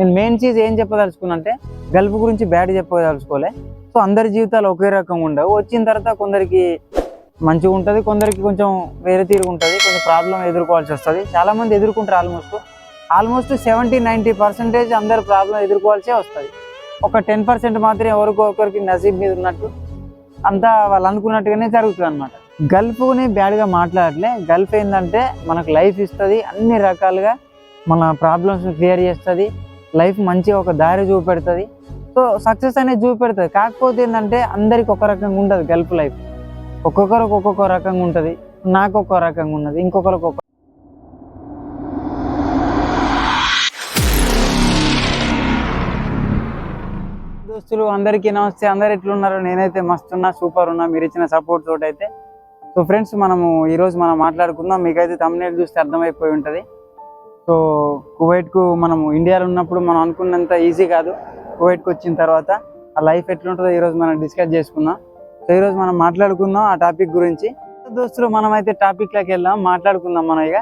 నేను main cheese ఏం చెప్పదలుచుకున్నా అంటే గల్ఫ్ గురించి బ్యాడ్ చెప్పదలుచుకోలే. సో అందరి జీవితాలు ఒకే రకంగా ఉండవు. వచ్చిన తర్వాత కొందరికి మంచిగా ఉంటుంది కొందరికి కొంచెం వేరే తీరుగా ఉంటుంది కొంచెం ప్రాబ్లం ఎదుర్కోవాల్సి వస్తుంది. చాలా మంది ఎదుర్కొంటారు almost almost seventy ninety percentage అందరు ప్రాబ్లం ఎదుర్కోవాల్సే వస్తుంది. ఒక టెన్ పర్సెంట్ మాత్రమే ఎవరికో ఒకరికి నసీబ్ మీద ఉన్నట్టు అంతా వాళ్ళు అనుకున్నట్టుగానే జరుగుతుంది అనమాట గల్ఫ్ని బ్యాడ్గా మాట్లాడలే గల్ఫ్ ఏంటంటే మనకు లైఫ్ ఇస్తుంది అన్ని రకాలుగా మన ప్రాబ్లమ్స్ని క్లియర్ చేస్తుంది. లైఫ్ మంచి ఒక దారి చూపెడుతుంది. సో సక్సెస్ అనేది చూపెడుతుంది. కాకపోతే ఏంటంటే అందరికి ఒక రకంగా ఉండదు గల్ఫ్ లైఫ్. ఒక్కొక్కరికి ఒక్కొక్క రకంగా ఉంటుంది. నాకు ఒక్కో రకంగా ఉన్నది. ఇంకొకరికి ఒక్కొక్క దోస్తులు అందరికీ నమస్తే. అందరు ఎట్లున్నారు? నేనైతే మస్తున్నా సూపర్ ఉన్నా. మీరు ఇచ్చిన సపోర్ట్ తోటి అయితే సో ఫ్రెండ్స్ మనము ఈరోజు మనం మాట్లాడుకుందాం. మీకైతే తమిళ చూస్తే అర్థమైపోయి ఉంటుంది. సో కువైట్కు మనం ఇండియాలో ఉన్నప్పుడు మనం అనుకున్నంత ఈజీ కాదు. కువైట్కి వచ్చిన తర్వాత ఆ లైఫ్ ఎట్లుంటుందో ఈరోజు మనం డిస్కస్ చేసుకుందాం. సో ఈరోజు మనం మాట్లాడుకుందాం ఆ టాపిక్ గురించి. దోస్తులు మనం అయితే టాపిక్లోకి వెళ్దాం మాట్లాడుకుందాం మనం ఇక.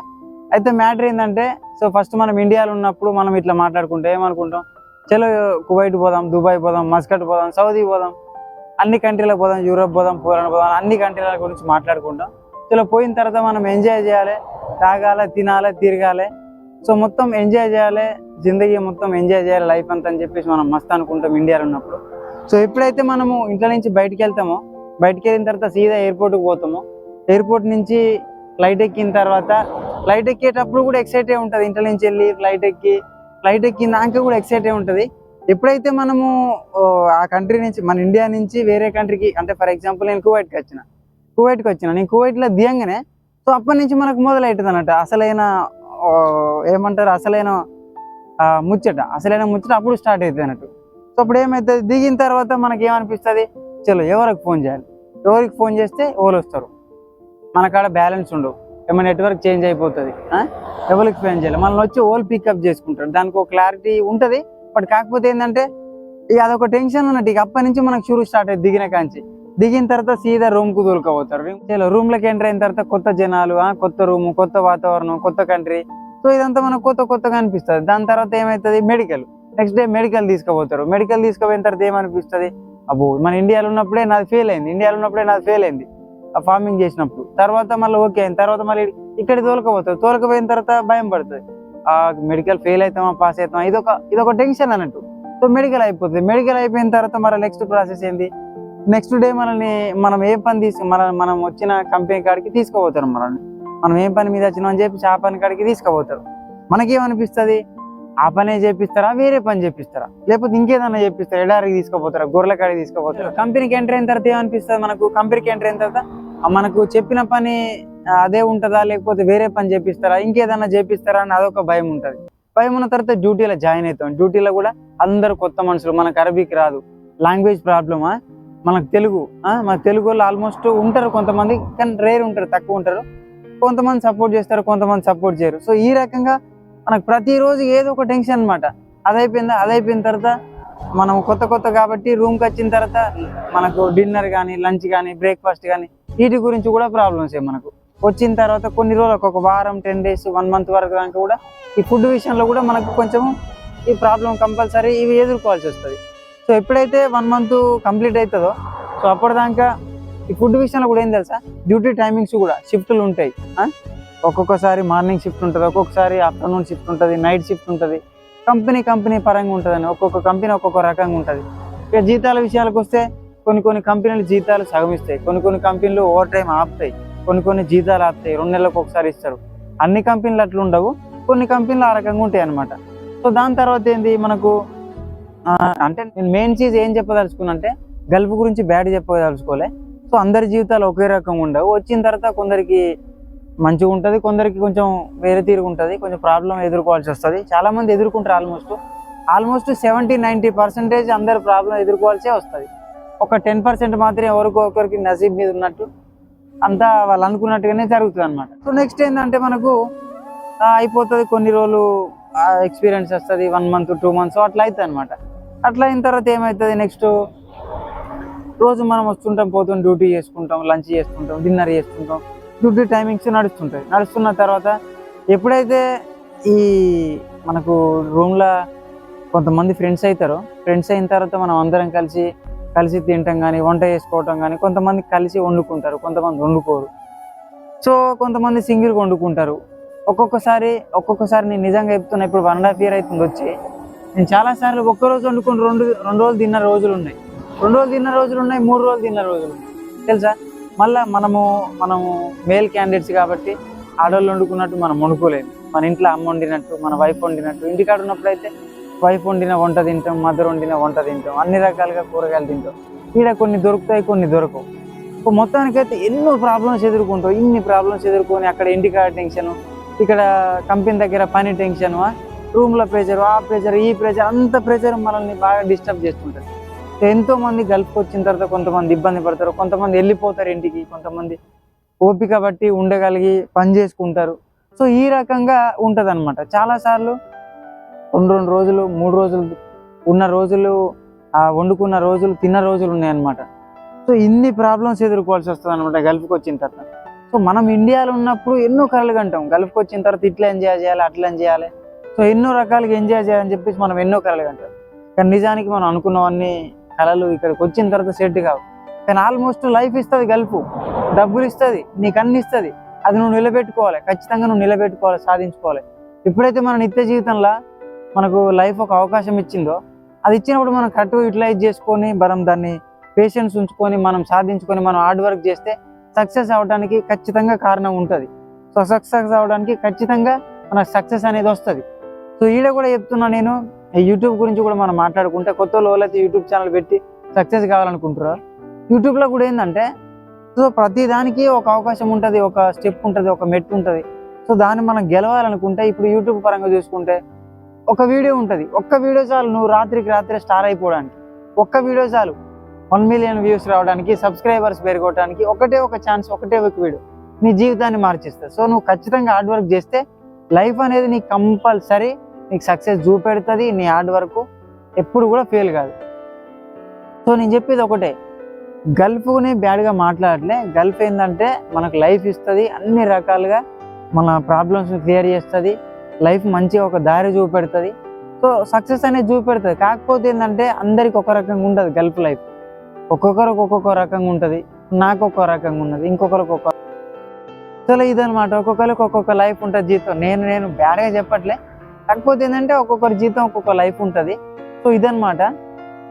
అయితే మ్యాటర్ ఏంటంటే సో ఫస్ట్ మనం ఇండియాలో ఉన్నప్పుడు మనం ఇట్లా మాట్లాడుకుంటే ఏమనుకుంటాం? చలో కువైట్ పోదాం దుబాయ్ పోదాం మస్కట్ పోదాం సౌదీ పోదాం అన్ని కంట్రీలకు పోదాం యూరోప్ పోదాం పోలాండ్ పోదాం అన్ని కంట్రీల గురించి మాట్లాడుకుంటాం. చలో పోయిన తర్వాత మనం ఎంజాయ్ చేయాలి తాగాలి తినాలి తిరగాలి. సో మొత్తం ఎంజాయ్ చేయాలి జిందగీ మొత్తం ఎంజాయ్ చేయాలి లైఫ్ అంతా అని చెప్పేసి మనం మస్తు అనుకుంటాం ఇండియాలో ఉన్నప్పుడు. సో ఎప్పుడైతే మనము ఇంట్లో నుంచి బయటికి వెళ్తామో బయటికి వెళ్ళిన తర్వాత సీదా ఎయిర్పోర్ట్కి పోతామో ఎయిర్పోర్ట్ నుంచి ఫ్లైట్ ఎక్కిన తర్వాత ఫ్లైట్ ఎక్కేటప్పుడు కూడా ఎక్సైటే ఉంటుంది. ఇంట్లో నుంచి వెళ్ళి ఫ్లైట్ ఎక్కి ఫ్లైట్ ఎక్కినాక కూడా ఎక్సైటే ఉంటుంది. ఎప్పుడైతే మనము ఆ కంట్రీ నుంచి మన ఇండియా నుంచి వేరే కంట్రీకి అంటే ఫర్ ఎగ్జాంపుల్ నేను కువైట్కి వచ్చిన కువైట్కి వచ్చిన నేను కువైట్లో దియంగానే సో అప్పటి నుంచి మనకు మొదలవుతుంది అన్నట్టు అసలైన ఏమంటారు అసలైన ఆ, ముచ్చట. అసలైన ముచ్చట అప్పుడు స్టార్ట్ అవుతుంది అన్నట్టు. సో అప్పుడు ఏమవుతుంది దిగిన తర్వాత మనకి ఏమనిపిస్తుంది చలో ఎవరికి ఫోన్ చేయాలి? ఎవరికి ఫోన్ చేస్తే ఎవరు వస్తారు? మన కాడ బ్యాలెన్స్ ఉండవు. ఏమైనా నెట్వర్క్ చేంజ్ అయిపోతుంది ఆ? ఎవరికి ఫోన్ చేయాలి? మనల్ని వచ్చి ఓల్ పికప్ చేసుకుంటారు? దానికి ఒక క్లారిటీ ఉంటుంది. బట్ కాకపోతే ఏంటంటే ఇక అదొక టెన్షన్ ఉన్నట్టు. ఇక అప్పటి నుంచి మనకు షూరు స్టార్ట్ అయ్యి దిగిన కాంచి. దిగిన తర్వాత సీదా రూమ్కు దొరకపోతారు రూమ్ లకి ఎంటర్ అయిన తర్వాత కొత్త జనాలు ఆ, కొత్త రూమ్ కొత్త వాతావరణం కొత్త కంట్రీ సో ఇదంతా మనకు కొత్త కొత్తగా అనిపిస్తుంది. దాని తర్వాత ఏమవుతుంది మెడికల్ నెక్స్ట్ డే మెడికల్ తీసుకుపోతారు. మెడికల్ తీసుకుపోయిన తర్వాత ఏమనిపిస్తుంది? అబ్బో మన ఇండియాలో ఉన్నప్పుడే నాది ఫెయిల్ అయింది. ఇండియాలో ఉన్నప్పుడే నాది ఫెయిల్ అయింది. ఆ ఫార్మింగ్ చేసినప్పుడు. తర్వాత మళ్ళీ ఓకే అయిన తర్వాత మళ్ళీ ఇక్కడ తోలుకపోతారు. తోలకపోయిన తర్వాత భయం పడుతుంది. ఆ మెడికల్ ఫెయిల్ అవుతామా? పాస్ అవుతామా? ఇదొక ఇదొక టెన్షన్ అన్నట్టు. సో మెడికల్ అయిపోతుంది. మెడికల్ అయిపోయిన తర్వాత మరి నెక్స్ట్ ప్రాసెస్ ఏంది? నెక్స్ట్ డే మనల్ని మనం ఏ పని తీసుకు మన మనం వచ్చిన కంపెనీ కాడికి తీసుకుపోతారు మనల్ని. మనం ఏ పని మీద వచ్చినాం అని చెప్పి ఆ పని కాడికి తీసుకుపోతారు. మనకేమనిపిస్తుంది? ఆ పనే చేపిస్తారా? వేరే పని చేపిస్తారా? లేకపోతే ఇంకేదన్నా చేపిస్తారా? ఎడారికి తీసుకుపోతారా? గొర్రెల కాడికి తీసుకుపోతారా? కంపెనీకి ఎంటర్ అయిన తర్వాత ఏమనిపిస్తుంది మనకు? కంపెనీకి ఎంటర్ అయిన తర్వాత మనకు చెప్పిన పని అదే ఉంటుందా? లేకపోతే వేరే పని చేపిస్తారా? ఇంకేదన్నా చేపిస్తారా? అని అదొక భయం ఉంటుంది. భయం ఉన్న తర్వాత డ్యూటీలో జాయిన్ అవుతాం. డ్యూటీలో కూడా అందరు కొత్త మనుషులు. మనకు అరబీకి రాదు. లాంగ్వేజ్ ప్రాబ్లమా మనకు తెలుగు ఆ, మన తెలుగు వాళ్ళు ఆల్మోస్ట్ ఉంటారు కొంతమంది కానీ రేర్ ఉంటారు తక్కువ ఉంటారు. కొంతమంది సపోర్ట్ చేస్తారు కొంతమంది సపోర్ట్ చేయరు. సో ఈ రకంగా మనకు ప్రతిరోజు ఏదో ఒక టెన్షన్ అనమాట అదైపోయిందా? అదైపోయిన తర్వాత మనం కొత్త కొత్త కాబట్టి రూమ్కి వచ్చిన తర్వాత మనకు డిన్నర్ కానీ లంచ్ కానీ బ్రేక్ఫాస్ట్ కానీ వీటి గురించి కూడా ప్రాబ్లమ్స్ మనకు. వచ్చిన తర్వాత కొన్ని రోజులకు ఒక వారం టెన్ డేస్ వన్ మంత్ వరకు దాకా కూడా ఈ ఫుడ్ విషయంలో కూడా మనకు కొంచెం ఈ ప్రాబ్లం కంపల్సరీ ఇవి ఎదుర్కోవాల్సి వస్తుంది. సో ఎప్పుడైతే వన్ మంత్ కంప్లీట్ అవుతుందో సో అప్పటిదాకా ఈ ఫుడ్ విషయంలో కూడా ఏం తెలుసా? డ్యూటీ టైమింగ్స్ కూడా షిఫ్ట్లు ఉంటాయి. ఒక్కొక్కసారి మార్నింగ్ షిఫ్ట్ ఉంటుంది ఒక్కొక్కసారి ఆఫ్టర్నూన్ షిఫ్ట్ ఉంటుంది నైట్ షిఫ్ట్ ఉంటుంది. కంపెనీ కంపెనీ పరంగా ఉంటుందని ఒక్కొక్క కంపెనీ ఒక్కొక్క రకంగా ఉంటుంది. ఇక జీతాల విషయాలకు వస్తే కొన్ని కొన్ని కంపెనీలు జీతాలు సగమిస్తాయి. కొన్ని కొన్ని కంపెనీలు ఓవర్ టైం ఆపుతాయి. కొన్ని కొన్ని జీతాలు ఆపుతాయి. రెండు నెలలకు ఒకసారి ఇస్తారు. అన్ని కంపెనీలు అట్లా ఉండవు కొన్ని కంపెనీలు ఆ రకంగా ఉంటాయి అనమాట సో దాని తర్వాత ఏంది? మనకు అంటే నేను మెయిన్ చీజ్ ఏం చెప్పదలుచుకున్నా అంటే గల్ఫ్ గురించి బ్యాడ్ చెప్పదలుచుకోలే. సో అందరి జీవితాలు ఒకే రకంగా ఉండవు. వచ్చిన తర్వాత కొందరికి మంచిగా ఉంటుంది కొందరికి కొంచెం వేరే తీరుగా ఉంటుంది కొంచెం ప్రాబ్లం ఎదుర్కోవాల్సి వస్తుంది. చాలా మంది ఎదుర్కొంటారు almost almost seventy ninety percentage అందరు ప్రాబ్లం ఎదుర్కోవాల్సే వస్తుంది. ఒక టెన్ పర్సెంట్ మాత్రమే ఎవరికో ఒకరికి నసీబ్ మీద ఉన్నట్టు అంతా వాళ్ళు అనుకున్నట్టుగానే జరుగుతుంది అనమాట సో నెక్స్ట్ ఏంటంటే మనకు అయిపోతుంది కొన్ని రోజులు ఎక్స్పీరియన్స్ వస్తుంది వన్ మంత్ టూ మంత్స్ అట్లా అవుతుంది అనమాట అట్లా అయిన తర్వాత ఏమవుతుంది నెక్స్ట్ రోజు మనం వస్తుంటాం పోతాం డ్యూటీ చేసుకుంటాం లంచ్ చేసుకుంటాం డిన్నర్ చేసుకుంటాం. డ్యూటీ టైమింగ్స్ నడుస్తుంటాయి. నడుస్తున్న తర్వాత ఎప్పుడైతే ఈ మనకు రూమ్లో కొంతమంది ఫ్రెండ్స్ అవుతారు ఫ్రెండ్స్ అయిన తర్వాత మనం అందరం కలిసి కలిసి తింటాం కానీ వంట చేసుకోవటం కానీ కొంతమంది కలిసి వండుకుంటారు కొంతమంది వండుకోరు. సో కొంతమంది సింగిల్గా వండుకుంటారు. ఒక్కొక్కసారి ఒక్కొక్కసారి నేను నిజంగా చెప్తున్నా ఇప్పుడు వన్ అండ్ హాఫ్ ఇయర్ అవుతుంది వచ్చి. నేను చాలాసార్లు ఒక్క రోజు వండుకుని రెండు రెండు రోజులు తిన్న రోజులు ఉన్నాయి. రెండు రోజులు తిన్న రోజులు ఉన్నాయి మూడు రోజులు తిన్న రోజులు ఉన్నాయి. తెలుసా? మళ్ళా మనము మనము మేల్ క్యాండిడేట్స్ కాబట్టి ఆడవాళ్ళు వండుకున్నట్టు మనం వండుకోలేము. మన ఇంట్లో అమ్మ వండినట్టు మన వైఫ్ వండినట్టు. ఇంటికాడ ఉన్నప్పుడు అయితే వైఫ్ వండిన వంట తింటాం మదర్ వండిన వంట తింటాం అన్ని రకాలుగా కూరగాయలు తింటాం. ఈడ కొన్ని దొరుకుతాయి కొన్ని దొరకవు. సో మొత్తానికైతే ఎన్నో ప్రాబ్లమ్స్ ఎదుర్కొంటావు ఇన్ని ప్రాబ్లమ్స్ ఎదుర్కొని అక్కడ ఇంటికాడ టెన్షన్ ఇక్కడ కంపెనీ దగ్గర పని టెన్షన్ రూమ్ల ప్రెషర్ ఆ ప్రెషర్ ఈ ప్రెషర్ అంత ప్రెషర్ మనల్ని బాగా డిస్టర్బ్ చేస్తుంటుంది. సో ఎంతో మంది గల్ఫ్కి వచ్చిన తర్వాత కొంతమంది ఇబ్బంది పడతారు కొంతమంది వెళ్ళిపోతారు ఇంటికి కొంతమంది ఓపిక బట్టి ఉండగలిగి పని చేసుకుంటారు. సో ఈ రకంగా ఉంటుంది అనమాట చాలాసార్లు రెండు రెండు రోజులు మూడు రోజులు ఉన్న రోజులు ఆ వండుకున్న రోజులు తిన్న రోజులు ఉన్నాయన్నమాట. సో ఇన్ని ప్రాబ్లమ్స్ ఎదుర్కోవాల్సి వస్తుంది అనమాట గల్ఫ్కి వచ్చిన తర్వాత. సో మనం ఇండియాలో ఉన్నప్పుడు ఎన్నో కళలు కంటాం. గల్ఫ్కి వచ్చిన తర్వాత ఇట్లా ఎంజాయ్ చేయాలి అట్లా ఏం చేయాలి. సో ఎన్నో రకాలుగా ఎంజాయ్ చేయాలని చెప్పేసి మనం ఎన్నో కళలు అంటారు. కానీ నిజానికి మనం అనుకున్నవన్నీ కళలు ఇక్కడికి వచ్చిన తర్వాత సెట్ కావు. కానీ ఆల్మోస్ట్ లైఫ్ ఇస్తుంది గల్ఫ్. డబ్బులు ఇస్తుంది నీకు అన్ని ఇస్తుంది. అది నువ్వు నిలబెట్టుకోవాలి. ఖచ్చితంగా నువ్వు నిలబెట్టుకోవాలి సాధించుకోవాలి. ఎప్పుడైతే మన నిత్య జీవితంలో మనకు లైఫ్ ఒక అవకాశం ఇచ్చిందో అది ఇచ్చినప్పుడు మనం కరెక్ట్గా యూటిలైజ్ చేసుకొని మనం దాన్ని పేషెన్స్ ఉంచుకొని మనం సాధించుకొని మనం హార్డ్ వర్క్ చేస్తే సక్సెస్ అవడానికి ఖచ్చితంగా కారణం ఉంటుంది. సో సక్సెస్ అవడానికి ఖచ్చితంగా మనకు సక్సెస్ అనేది వస్తుంది. సో ఈడ కూడా చెప్తున్నా నేను ఈ యూట్యూబ్ గురించి కూడా మనం మాట్లాడుకుంటే కొత్త వాళ్ళు అయితే యూట్యూబ్ ఛానల్ పెట్టి సక్సెస్ కావాలనుకుంటారు యూట్యూబ్లో కూడా ఏంటంటే సో ప్రతి దానికి ఒక అవకాశం ఉంటుంది ఒక స్టెప్ ఉంటుంది ఒక మెట్టు ఉంటుంది. సో దాన్ని మనం గెలవాలనుకుంటే ఇప్పుడు యూట్యూబ్ పరంగా చూసుకుంటే ఒక వీడియో ఉంటుంది. ఒక్క వీడియో చాలు నువ్వు రాత్రికి రాత్రి స్టార్ అయిపోవడానికి. ఒక్క వీడియో చాలు వన్ మిలియన్ వ్యూస్ రావడానికి సబ్స్క్రైబర్స్ పెరగడానికి ఒకటే ఒక ఛాన్స్ ఒకటే ఒక వీడియో నీ జీవితాన్ని మార్చేస్తా సో నువ్వు ఖచ్చితంగా హార్డ్ వర్క్ చేస్తే లైఫ్ అనేది నీకు కంపల్సరీ నీకు సక్సెస్ చూపెడుతుంది నీ హార్డ్ వర్క్ ఎప్పుడు కూడా ఫెయిల్ కాదు. సో నేను చెప్పేది ఒకటే. గల్ఫ్ని బ్యాడ్గా మాట్లాడలే. గల్ఫ్ ఏంటంటే మనకు లైఫ్ ఇస్తుంది అన్ని రకాలుగా మన ప్రాబ్లమ్స్ని క్లియర్ చేస్తుంది లైఫ్ మంచిగా ఒక దారి చూపెడుతుంది. సో సక్సెస్ అనేది చూపెడుతుంది. కాకపోతే ఏంటంటే అందరికి ఒక రకంగా ఉండదు గల్ఫ్ లైఫ్ ఒక్కొక్కరికి ఒక్కొక్క రకంగా ఉంటుంది. నాకు ఒక్కో రకంగా ఉన్నది ఇంకొకరికి ఒక్కొక్క అసలు ఇదనమాట ఒక్కొక్కరికి ఒక్కొక్క లైఫ్ ఉంటుంది జీతం నేను నేను బ్యాడ్గా చెప్పట్లే. కాకపోతే ఏంటంటే ఒక్కొక్కరి జీతం ఒక్కొక్క లైఫ్ ఉంటుంది. సో ఇదనమాట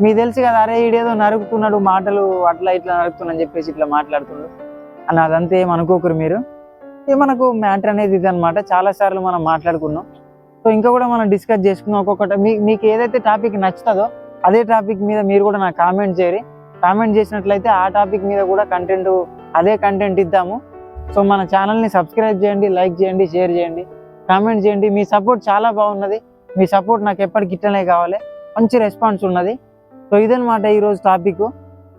మీకు తెలుసు కదా అరే ఈడేదో నరుకుతున్నాడు మాటలు అట్లా ఇట్లా నరుకుతున్నాను చెప్పేసి ఇట్లా మాట్లాడుతున్నాడు అని అదంతా ఏమనుకోకరు అనుకోకరు మీరు? ఇది మనకు మ్యాటర్ అనేది ఇది చాలాసార్లు చాలా సార్లు మనం మాట్లాడుకున్నాం. సో ఇంకా కూడా మనం డిస్కస్ చేసుకుందాం ఒక్కొక్కటి. మీ- మీకు ఏదైతే టాపిక్ నచ్చుతుందో అదే టాపిక్ మీద మీరు కూడా నాకు కామెంట్ చేయరు కామెంట్ చేసినట్లయితే ఆ టాపిక్ మీద కూడా కంటెంట్ అదే కంటెంట్ ఇద్దాము. సో మన ఛానల్ని సబ్స్క్రైబ్ చేయండి లైక్ చేయండి షేర్ చేయండి. కామెంట్ చేయండి. మీ సపోర్ట్ చాలా బాగున్నది. మీ సపోర్ట్ నాకు ఎప్పటికి ఇట్లనే కావాలి. మంచి రెస్పాన్స్ ఉన్నది. సో ఇదనమాట ఈరోజు టాపిక్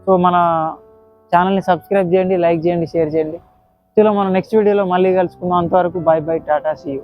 సో మన ఛానల్ని సబ్స్క్రైబ్ చేయండి లైక్ చేయండి షేర్ చేయండి. చలో మనం నెక్స్ట్ వీడియోలో మళ్ళీ కలుసుకుందాం. అంతవరకు bye bye ta-ta see you